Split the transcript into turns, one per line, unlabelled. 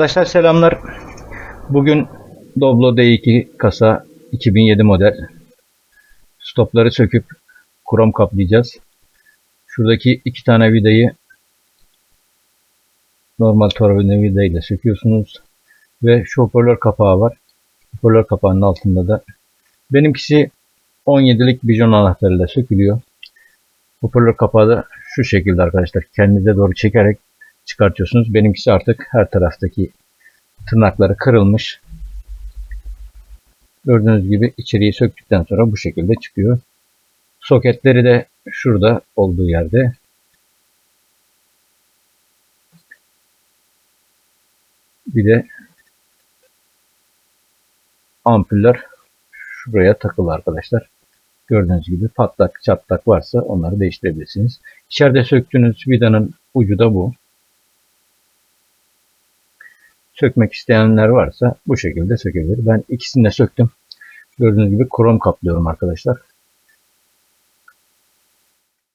Arkadaşlar selamlar. Bugün Doblo D2 kasa 2007 model. Stopları söküp krom kaplayacağız. Şuradaki iki tane vidayı normal tornavida vidayla söküyorsunuz. Ve şu kapağı var. Hoparlör kapağının altında da benimkisi 17'lik bijon anahtarıyla sökülüyor. Hoparlör kapağı da şu şekilde arkadaşlar. Kendinize doğru çekerek çıkartıyorsunuz. Benimkisi artık her taraftaki tırnakları kırılmış. Gördüğünüz gibi içeriği söktükten sonra bu şekilde çıkıyor. Soketleri de şurada olduğu yerde. Bir de ampuller şuraya takılı arkadaşlar. Gördüğünüz gibi patlak çatlak varsa onları değiştirebilirsiniz. İçeride söktüğünüz vidanın ucu da bu. Sökmek isteyenler varsa bu şekilde sökebilir. Ben ikisini de söktüm. Gördüğünüz gibi krom kaplıyorum arkadaşlar.